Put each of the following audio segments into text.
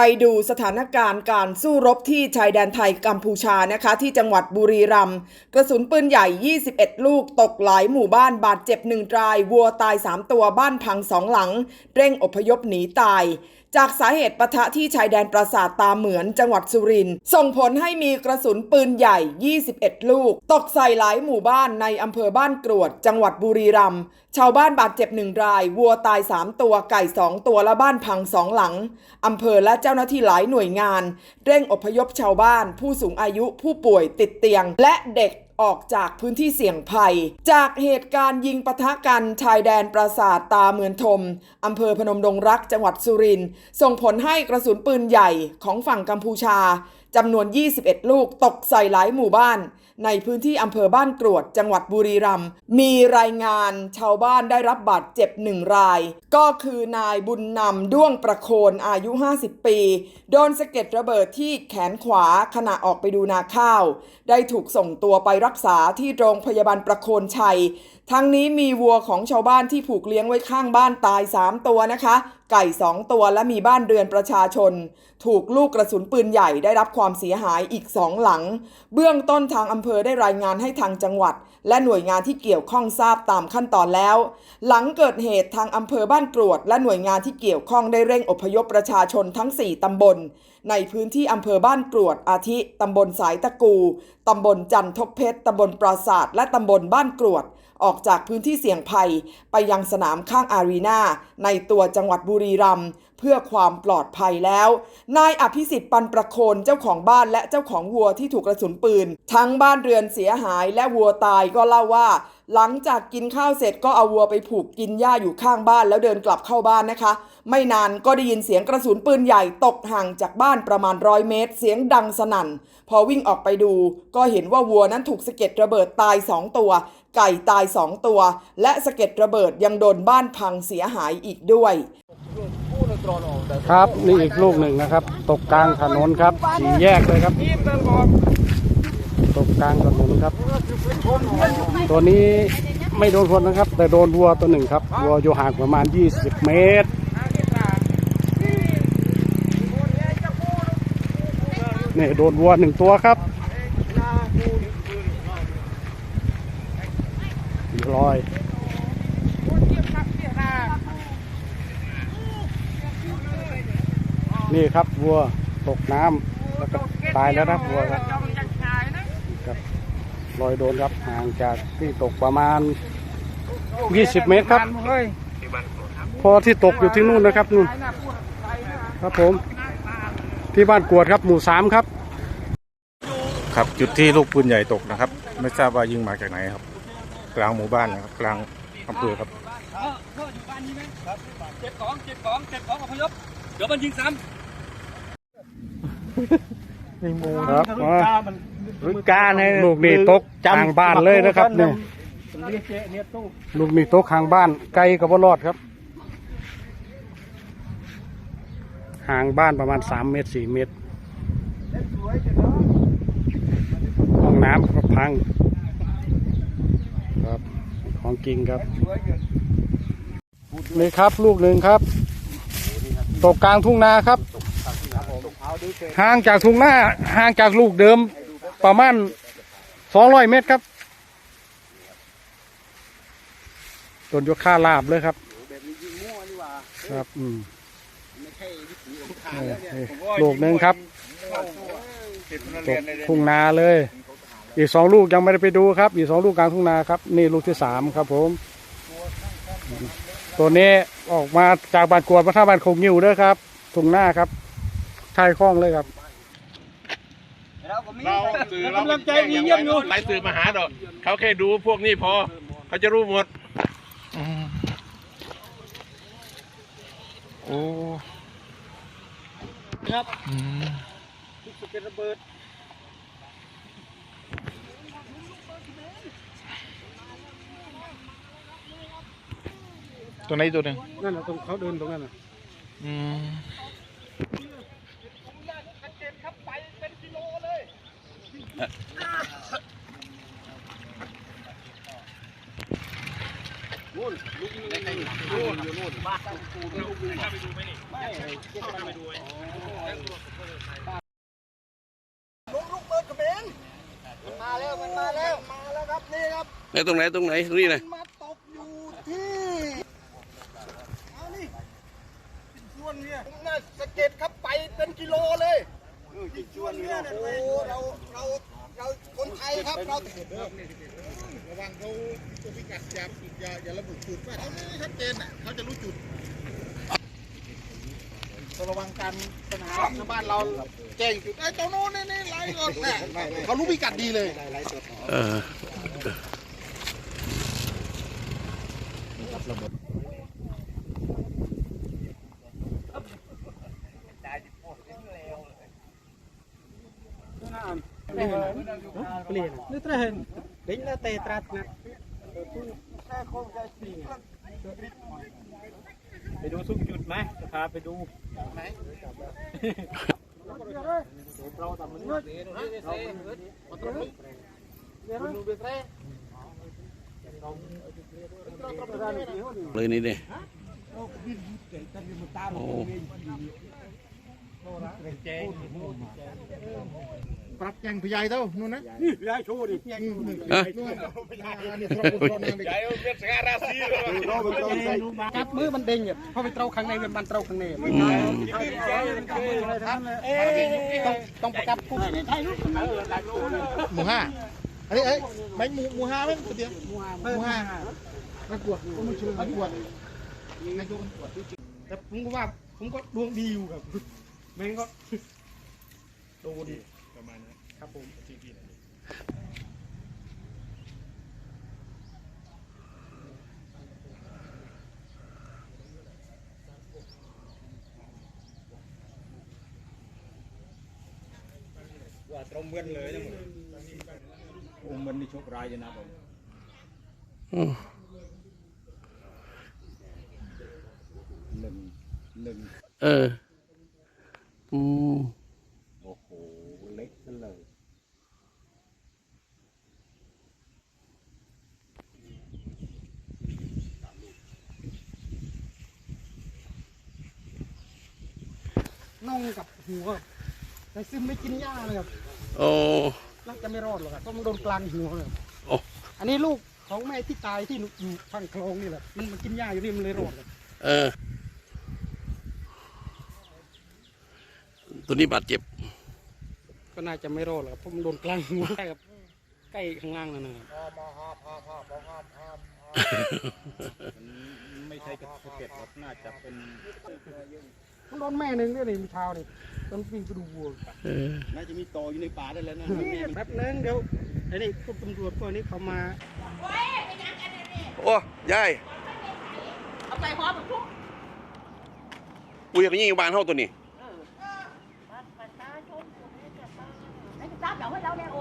ไปดูสถานการณ์การสู้รบที่ชายแดนไทยกัมพูชานะคะ ที่จังหวัดบุรีรัมย์กระสุนปืนใหญ่ 21 ลูกตกหลายหมู่บ้านบาดเจ็บหนึ่งราย วัวตาย 3 ตัวบ้านพังสองหลัง เร่งอพยพหนีตาย จากสาเหตุปะทะที่ชายแดนปราสาทตาเหมือนจังหวัดสุรินทร์ส่งผลให้มีกระสุนปืนใหญ่ 21 ลูก ตกใส่หลายหมู่บ้านในอำเภอบ้านกรวด จังหวัดบุรีรัมย์ชาวบ้านบาดเจ็บหนึ่งราย วัวตาย 3 ตัวไก่ 2 ตัวและบ้านพังสองหลังอำเภอและเจ้าหน้าที่หลายหน่วยงาน เร่งอพยพชาวบ้าน ผู้สูงอายุผู้ป่วยติดเตียง และเด็ก ออกจากพื้นที่เสี่ยงภัย จากเหตุการณ์ยิงปะทะกันชายแดนปราสาทตาเมือนทมอำเภอพนมดงรักจังหวัดสุรินทร์ส่งผลให้กระสุนปืนใหญ่ของฝั่งกัมพูชาจำนวน 21 ลูกตกใส่หลายหมู่บ้าน ในพื้นที่อำเภอบ้านกรวด จังหวัดบุรีรัมย์มีรายงานชาวบ้านได้รับบาดเจ็บหนึ่งราย ก็คือนายบุญนำด้วงประโคนอายุ 50 ปี โดนสะเก็ดระเบิดที่แขนขวาขณะออกไปดูนาข้าว ได้ถูกส่งตัวไปรักษาที่โรงพยาบาลประโคนชัย ทั้งนี้มีวัวของชาวบ้านที่ผูกเลี้ยงไว้ข้างบ้านตาย 3 ตัวนะคะ ไก่ 2 ตัวและมีบ้านเรือนประชาชน ถูกลูกกระสุนปืนใหญ่ได้รับความเสียหายอีกสองหลัง เบื้องต้นทางอำเภอได้รายงานให้ทางจังหวัด และหน่วยงานที่เกี่ยวข้องทราบตามขั้นตอนแล้ว หลังเกิดเหตุทางอำเภอบ้านกรวด และหน่วยงานที่เกี่ยวข้องได้เร่งอพยพประชาชนทั้ง 4ตำบล ในพื้นที่อำเภอบ้านกรวดอาทิตำบลสายตะกู ตำบลจันทบเพชร ตำบลปราศาสตร์และตำบลบ้านกรวด ออกจากพื้นที่เสี่ยงภัย ไปยังสนามข้างอารีนาในตัวจังหวัดบุรีรัมย์เพื่อความปลอดภัยแล้ว นายอภิสิทธิ์ปันประโคนเจ้าของบ้านและเจ้าของวัวที่ถูกกระสุนปืน ทั้งบ้านเรือนเสียหายและวัวตายก็เล่าว่า หลังจากกินข้าวเสร็จก็เอาวัวไปผูกกินหญ้าอยู่ข้างบ้านแล้วเดินกลับเข้าบ้านนะคะ ไม่นานก็ได้ยินเสียงกระสุนปืนใหญ่ตกห่างจากบ้านประมาณร้อยเมตร เสียงดังสนั่น พอวิ่งออกไปดู ก็เห็นว่าวัวนั้นถูกสะเก็ดระเบิดตายสองตัว ไก่ตายสองตัว และสะเก็ดระเบิดยังโดนบ้านพังเสียหายอีกด้วย ครับนี่อีกลูกหนึ่งนะครับ ตกกลางถนนครับสี่แยกเลยครับ ตกกลางถนนครับ ตัวนี้ไม่โดนคนนะครับ แต่โดนวัวตัวหนึ่งครับวัวอยู่ห่างประมาณ 20 เมตร นี่โดนวัวหนึ่งตัวครับลอยนี่ครับวัวตกน้ำแล้วก็ตายแล้วนะวัวครับครับลอยโดนครับห่างจากที่ตกประมาณ 20 เมตรครับพอที่ตกอยู่ที่นู่นนะครับนู่นครับผม ที่บ้านกวดครับหมู่สามครับ ครับจุดที่ลูกปืนใหญ่ตกนะครับ ไม่ทราบว่ายิงมาจากไหนครับ กลางหมู่บ้านนะครับกลางอำเภอครับเก็บของเก็บของเก็บของอพยพเดี๋ยวมันยิงซ้ครับมาการให้ลูกนี่ตกกลางบ้านเลยนะครับนี่ลูกนี่ตกข้างบ้านไกลกับว่ารอดครับ ห่างบ้านประมาณ 3 เมตร 4 เมตร ห้องน้ำก็พังครับของจริงครับ นี่ครับลูกหนึ่งครับ ตกกลางทุ่งนาครับ ห่างจากทุ่งนาห่างจากลูกเดิมประมาณ 200 เมตรครับต้นยกค่าลาบเลยครับครับ อืม ลูกหนึ่งครับตกทุ่งนาเลย อีกสองลูกยังไม่ได้ไปดูครับ อีกสองลูกกลางทุ่งนาครับ นี่ลูกที่สามครับผม ตัวนี้ออกมาจากบ้านกวดมาท่าบ้านคงงิ้วเด้อครับทุ่งนาครับชายคล้องเลยครับเราสื่อเรากำลังใจมีเยี่ยมอยู่ไล่สื่อมาหาดอกเขาแค่ดูพวกนี้พอ เขาจะรู้หมดโอ้ ตัวไหนตัวหนึ่งนั่นแหละตรงเขาเดินตรงนั้นนะอืมำไหนตรงไหนตรงไหนตรงนี้นะมาตกอยู่ที่เอานี่ส่วนเนี่ยน่าสะเก็ดครับไปเป็นกิโลเลยส่วนเนี่ยโอ้เราเราเราคนไทยครับเราระวังเขาตัวพิกัดอย่า อย่าอย่าระบุจุดว่าเขานี่ชัดเจนอะเขาจะรู้จุดต้องระวังการปัญหาชาวบ้านเราแจ้งจุดไอ้ยตรงโน้นนี่นี่ไล่ก่อนนะเขารู้พิกัดดีเลยเออนี่ตระเห็นเด็กน่าเตะตรัสนะ ไปดูทุกจุดไหมจะพาไปดูไหนเราทำมันเราเลยนี่เนี่ยโอ้ ปรับแจงพยายเท่านู่นนะฮะกัดมือมันเด้งอะพอไปเตาข้างในมันเตาข้างในต้องต้องประกับกุ้งหมูห้าอันนี้เอ้ยแบงหมูหมูห้าไหมตัวเดียวหมูห้าไม่กวดมันชื่อไม่กวดไม่กวดแต่ผมก็ว่าผมก็ดวงดีอยู่ครับแม่งก็โดน ประมาณนั้นครับผมว่าตรงเมือนเลยนะมึงโอ้มันนี่โชคร้ายจะนะผมอืมหนึ่งหนึ่งเอออืม โอ้โหเล็กซะเลย น่องกับหัวแต่ซึมไม่กินหญ้าเลยครับโอ้ น่าจะไม่รอดหรอกครับเพราะมันโดนกลางหัวเลยครับโอ้ อันนี้ลูกของแม่ที่ตายที่อยู่ทางคลองนี่แหละมันมันกินหญ้าอยู่นี่มันเลยรอดครับเออ ตัวนี้บาดเจ็บ ก็น่าจะไม่รอดหรอกครับเพราะมันโดนกลางหัวใกล้กับใกล้ข้างล่างนั่นนะครับไม่ใช่กระเก็ดหรอกน่าจะเป็น มันโดนแม่หนึ่งด้วยนี่มีเช้านี่ตอนวิ่งไปดูวัวเออน่าจะมีตออยู่ในป่าได้แล้วนะแป๊บนึงเดี๋ยวไอ้นี่พวกตำรวจพวกนี้เขามาโอ้ยายเอาไปหอมทุกกูอยากไปยิงอยู่บ้านเฮาตัวนี้บัตรประชาชนให้ทราบเดี๋ยวให้เราเนี่ยโ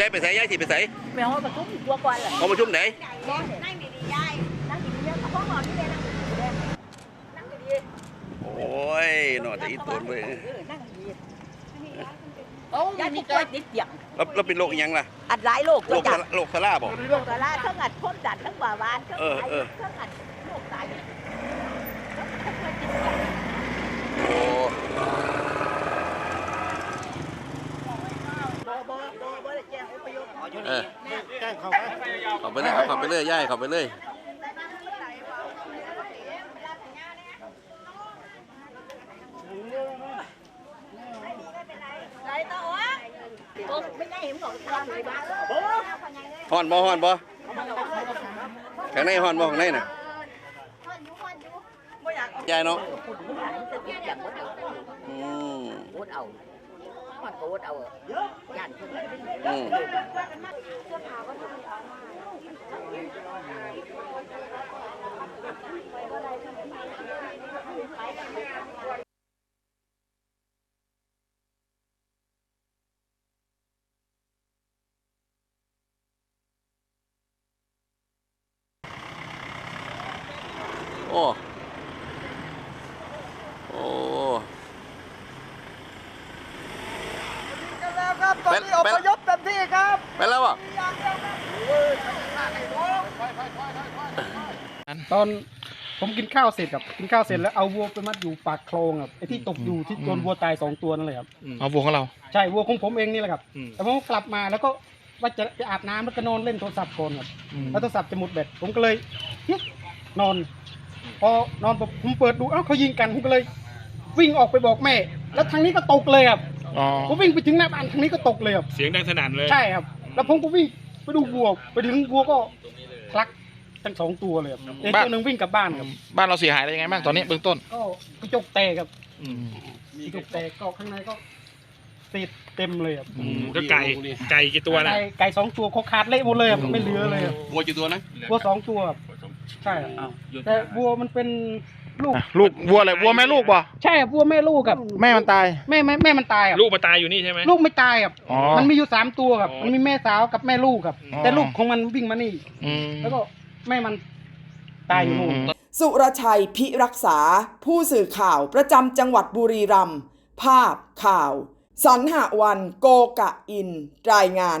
ยายไปใส่ยายสิไปใส่ไปหอมประทุกตัวก่อนเลยเอามาชุ่มไหนนั่งดีๆยายนั่งดีๆเยอะเอาข้อหอมนี่เลยนั่งดีๆเลยนั่งดีโอ้ยหนอๆแต่อีตัวเว้ยเออนั่งดีๆโอ้ยายมีกล้วยติดเตียงแล้วแล้วเป็นโรคอีหยังล่ะ อัดหลายโรคโรคจัซาโรคซาร่าบ่โรคอะไรทั้งอัดพ้นดันทั้งบ่าวานทั้งเออไตเออทั้งอัดโรคไตทั้งกล้วยติดเตียง โอ้ บ่บ่บ่บ่ได้แจ้งอุปโยค เออ แกล้งเขาไป เข้าไป เลยครับเข้าไปเลยยายเข้าไปเลยไรต่อวะโอ้ไม่ได้เห็นบอกความเลยบ้างโอ้ฮ้อนบ่ฮ้อนบ่ข้างในฮ้อนบ่ข้างในน่ะยายเนาะอืมโคตรเอามันโคตรเอาย่านเพิ่นอืม โอ้ โอ้ แล้วครับตอนนี้อพยพเต็มที่ครับ ไปแล้วอะ อย่างเดียวครับ ตอนผมกินข้าวเสร็จครับกินข้าวเสร็จแล้วเอาวัวไปมัดอยู่ปากคลองครับไอ้ที่ตกอยู่ที่โดนวัวตายสองตัวนั่นเลยครับ เอาวัวของเรา ใช่วัวของผมเองนี่แหละครับ อืม แต่ผมก็กลับมาแล้วก็ว่าจะไปอาบน้ำแล้วก็นอนเล่นโทรศัพท์ก่อนครับอืมแล้วโทรศัพท์จะหมดแบตผมก็เลยเฮ้ยนอน พอนอนปุ๊บผมเปิดดูเอ้าเขายิงกันผมก็เลย วิ่งออกไปบอกแม่ แล้วทางนี้ก็ตกเลยครับอ๋อผมวิ่งไปถึงหน้าบ้านทางนี้ก็ตกเลยครับ เสียงดังสนั่นเลย ใช่ครับ แล้วผมก็วิ่งไปดูวัว ไปถึงวัวก็พลัก ทั้งสองตัวเลยครับแต่ตัวหนึ่งวิ่งกลับบ้านครับบ้านเราเสียหายอะไรยังไงบ้างตอนนี้เบื้องต้นก็กระจกแตกครับอืมกระจกแตกก็ข้างในก็เศษเต็มเลยครับอืมก็ไก่ไก่กี่ตัวนะไก่ไก่สองตัวเขาขาดเละหมดเลยครับไม่เหลือเลยครับวัวกี่ตัวนะวัวสองตัวครับใช่ครับแต่วัวมันเป็นลูก อะลูกวัวอะไรวัวแม่ลูกป่ะใช่ครับวัวแม่ลูกครับแม่มันตาย แม่แม่แม่มันตายครับลูกมาตายอยู่นี่ใช่ไหม ลูกไม่ตายครับอ๋อมันมีอยู่สามตัวครับอ๋อมันมีแม่สาวกับแม่ลูกครับ อ๋อ แต่ลูกของมันวิ่งมานี่ อืมแล้วก็ แม่มันตายอยู่นู่นสุรชัยพิรักษา ผู้สื่อข่าวประจำจังหวัดบุรีรัมย์ภาพข่าว สันหวันโกกะอิน รายงาน